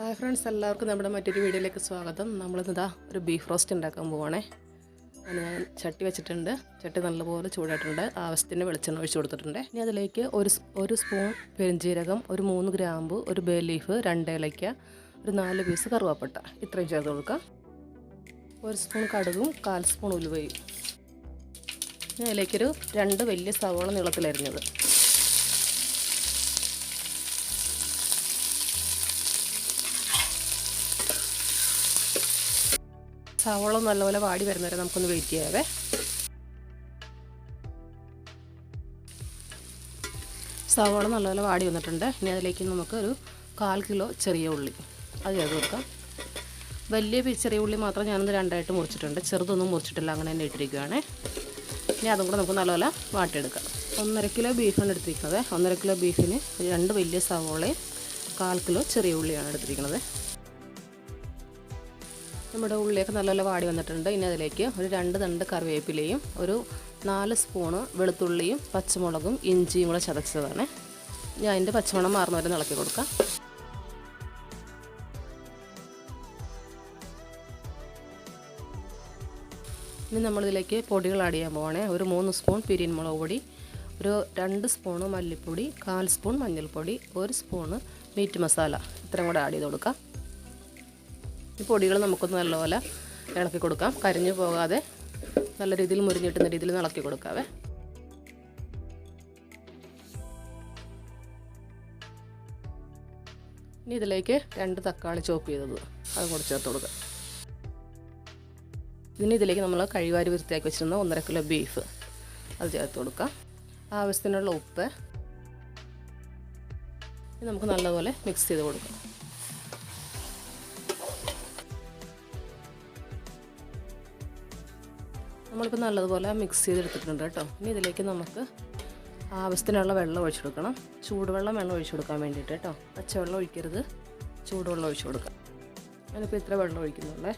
Hi friends എല്ലാവർക്കും നമ്മുടെ മറ്റൊരു വീഡിയോയിലേക്ക് സ്വാഗതം. നമ്മളിന്നിതാ ഒരു ബീഫ് റോസ്റ്റ് ഉണ്ടാക്കാൻ പോവാണേ. അതിന് ഞാൻ ചട്ടി വെച്ചിട്ടുണ്ട്. ചട്ടി നല്ലപോലെ ചൂടായിട്ടുണ്ട്. ആവശ്യത്തിന് വെളിച്ചെണ്ണ ഒഴിച്ചു കൊടുത്തിട്ടുണ്ട്. ഇനി അതിലേക്ക് ഒരു ഒരു സ്പൂൺ പെരിഞ്ജീരകം ഒരു മൂന്ന് ഗ്രാമ്പ് ഒരു ബേ ലീഫ് രണ്ട് ഇലയ്ക്ക ഒരു നാല് പീസ് കറുവാപ്പട്ട. ഇത്രയും ചേർത്ത് കൊടുക്കാം. ഒരു സ്പൂൺ കടുകും കാൽ സ്പൂൺ ഉലുവയും. അതിലേക്കൊരു രണ്ട് വലിയ സവോള നീളത്തിലരിഞ്ഞത്. സവോള നല്ലപോലെ വാടി വരുന്നവരെ നമുക്കൊന്ന് വെയിറ്റ് ചെയ്യാവേ. സവോള നല്ലപോലെ വാടി വന്നിട്ടുണ്ട്. ഇനി അതിലേക്ക് നമുക്ക് ഒരു കാൽ കിലോ ചെറിയ ഉള്ളി അത് ചേർത്ത് കൊടുക്കാം. വലിയ ചെറിയ ഉള്ളി മാത്രം ഞാനൊന്ന് രണ്ടായിട്ട് മുറിച്ചിട്ടുണ്ട്. ചെറുതൊന്നും മുറിച്ചിട്ടില്ല അങ്ങനെ തന്നെ ഇട്ടിരിക്കുകയാണ് ഇനി അതും കൂടെ നമുക്ക് നല്ലപോലെ വാട്ടിയെടുക്കാം. ഒന്നര കിലോ ബീഫാണ് എടുത്തിരിക്കുന്നത്. ഒന്നര കിലോ ബീഫിന് രണ്ട് വലിയ സവോളയും കാൽ കിലോ ചെറിയ ഉള്ളിയാണ് എടുത്തിരിക്കുന്നത്. നമ്മുടെ ഉള്ളിയൊക്കെ നല്ലപോലെ വാടി വന്നിട്ടുണ്ട്. ഇനി അതിലേക്ക് ഒരു രണ്ട് തണ്ട് കറിവേപ്പിലയും ഒരു നാല് സ്പൂണ് വെളുത്തുള്ളിയും പച്ചമുളകും ഇഞ്ചിയും കൂടെ ചതച്ചതാണ്. ഞാൻ അതിന്റെ പച്ചമണം മാറുന്നവരെ ഇളക്കി കൊടുക്കാം. ഇനി നമ്മളിതിലേക്ക് പൊടികൾ ആഡ് ചെയ്യാൻ പോവാണേ. ഒരു മൂന്ന് സ്പൂൺ പിരിയൻ മുളക് പൊടി ഒരു രണ്ട് സ്പൂണ് മല്ലിപ്പൊടി കാൽ സ്പൂൺ മഞ്ഞൾപ്പൊടി ഒരു സ്പൂണ് മീറ്റ് മസാല. ഇത്രയും കൂടെ ആഡ് ചെയ്ത് കൊടുക്കാം. ഈ പൊടികൾ നമുക്കൊന്ന് നല്ലപോലെ ഇളക്കി കൊടുക്കാം. കരിഞ്ഞു പോകാതെ നല്ല രീതിയിൽ മുരിഞ്ഞിട്ടുന്ന രീതിയിൽ ഇളക്കി കൊടുക്കാവേ. ഇനി ഇതിലേക്ക് രണ്ട് തക്കാളി ചോപ്പ് ചെയ്തത് അത് കൂടെ ചേർത്ത് കൊടുക്കാം. ഇനി ഇതിലേക്ക് നമ്മൾ കഴിവാരി വൃത്തിയാക്കി വെച്ചിരുന്ന ഒന്നര കിലോ ബീഫ് അത് ചേർത്ത് കൊടുക്കാം. ആവശ്യത്തിനുള്ള ഉപ്പ് നമുക്ക് നല്ലപോലെ മിക്സ് ചെയ്ത് കൊടുക്കാം. നമ്മളിപ്പോൾ നല്ലതുപോലെ മിക്സ് ചെയ്തെടുത്തിട്ടുണ്ട് കേട്ടോ. ഇനി ഇതിലേക്ക് നമുക്ക് ആവശ്യത്തിനുള്ള വെള്ളം ഒഴിച്ചു കൊടുക്കണം ചൂടുവെള്ളം വെള്ളം ഒഴിച്ചു കൊടുക്കാൻ വേണ്ടിയിട്ട് കേട്ടോ. പച്ചവെള്ളം ഒഴിക്കരുത്. ചൂടുവെള്ളം ഒഴിച്ചു കൊടുക്കാം ഞാനിപ്പോൾ ഇത്ര വെള്ളം ഒഴിക്കുന്നുള്ളേ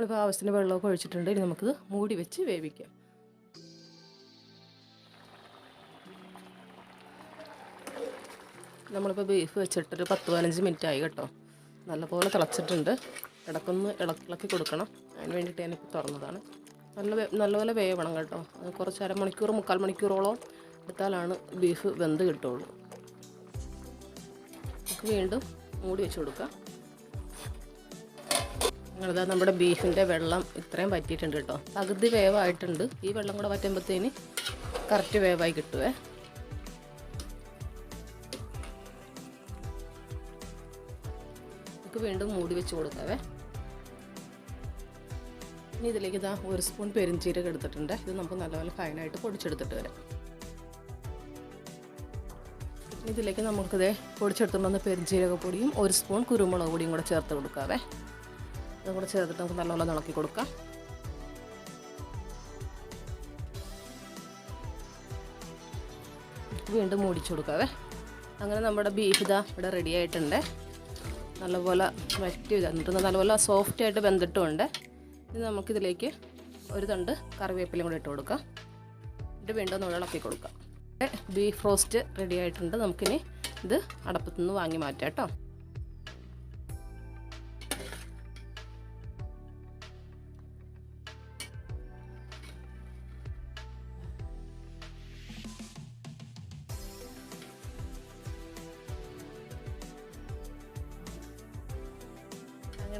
നമ്മളിപ്പോൾ ആവശ്യത്തിന് വെള്ളമൊക്കെ ഒഴിച്ചിട്ടുണ്ട്. ഇനി നമുക്കിത് മൂടി വെച്ച് വേവിക്കാം. നമ്മളിപ്പോൾ ബീഫ് വെച്ചിട്ടൊരു പത്ത് പതിനഞ്ച് മിനിറ്റ് ആയി കേട്ടോ. നല്ലപോലെ തിളച്ചിട്ടുണ്ട്. ഇടക്കൊന്ന് ഇളക്കി കൊടുക്കണം. അതിന് വേണ്ടിയിട്ട് ഞാനിപ്പോൾ തുറന്നതാണ്. നല്ല നല്ലപോലെ വേവണം കേട്ടോ. അത് കുറച്ച് അരമണിക്കൂർ മുക്കാൽ മണിക്കൂറോളം എടുത്താലാണ് ബീഫ് വെന്ത് കിട്ടുള്ളൂ. നമുക്ക് വീണ്ടും മൂടി വെച്ച് കൊടുക്കാം. ഞങ്ങളിതാ നമ്മുടെ ബീഫിന്റെ വെള്ളം ഇത്രയും പറ്റിയിട്ടുണ്ട് കേട്ടോ. പകുതി വേവായിട്ടുണ്ട്. ഈ വെള്ളം കൂടെ പറ്റുമ്പോഴത്തേന് കറക്റ്റ് വേവായി കിട്ടുവേ. നമുക്ക് വീണ്ടും മൂടി വെച്ച് കൊടുക്കാവേ. ഇനി ഇതിലേക്ക് ഇതാ ഒരു സ്പൂൺ പെരിഞ്ചീരക എടുത്തിട്ടുണ്ട്. ഇത് നമുക്ക് നല്ലപോലെ ഫൈനായിട്ട് പൊടിച്ചെടുത്തിട്ട് വരാം. ഇതിലേക്ക് നമുക്കിതേ പൊടിച്ചെടുത്തുകൊണ്ട് വന്ന പെരിഞ്ചീരക പൊടിയും ഒരു സ്പൂൺ കുരുമുളക് പൊടിയും കൂടെ ചേർത്ത് കൊടുക്കാവേ. ഇതും കൂടെ ചേർത്തിട്ട് നമുക്ക് നല്ലോണം ഇളക്കി കൊടുക്കാം. വീണ്ടും മൂടിച്ചു കൊടുക്കാവേ. അങ്ങനെ നമ്മുടെ ബീഫ് ഇതാ ഇവിടെ റെഡി ആയിട്ടുണ്ട്. നല്ലപോലെ വറ്റി തന്നിട്ട് നല്ലപോലെ സോഫ്റ്റ് ആയിട്ട് വെന്തിട്ടുമുണ്ട്. ഇനി നമുക്കിതിലേക്ക് ഒരു തണ്ട് കറിവേപ്പിലയും കൂടെ ഇട്ട് കൊടുക്കാം. എന്നിട്ട് വീണ്ടും ഒന്ന് ഇളക്കി കൊടുക്കാം. ബീഫ് റോസ്റ്റ് റെഡി ആയിട്ടുണ്ട്. നമുക്കിനി ഇത് അടപ്പത്തുനിന്ന് വാങ്ങി മാറ്റാം കേട്ടോ.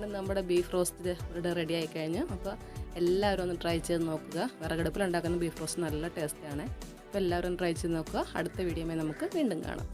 അങ്ങനെ നമ്മുടെ ബീഫ് റോസ്റ്റ് ഇവിടെ റെഡി ആയി കഴിഞ്ഞു. അപ്പോൾ എല്ലാവരും ഒന്ന് ട്രൈ ചെയ്ത് നോക്കുക. വിറകടുപ്പിൽ ഉണ്ടാക്കുന്ന ബീഫ് റോസ്റ്റ് നല്ല ടേസ്റ്റാണ് അപ്പോൾ എല്ലാവരും ട്രൈ ചെയ്ത് നോക്കുക. അടുത്ത വീഡിയോയിൽ നമുക്ക് വീണ്ടും കാണാം.